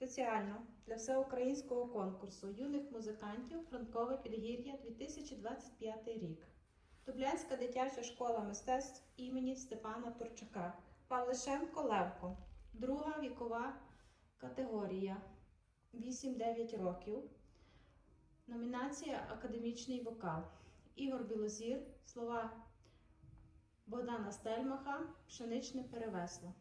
Спеціально для всеукраїнського конкурсу юних музикантів Франкове підгір'я 2025 рік. Дублянська дитяча школа мистецтв імені Степана Турчака. Павлишенко Левко. Друга вікова категорія 8-9 років. Номінація Академічний вокал. Ігор Білозір. Слова Богдана Стельмаха. Пшеничне перевесло.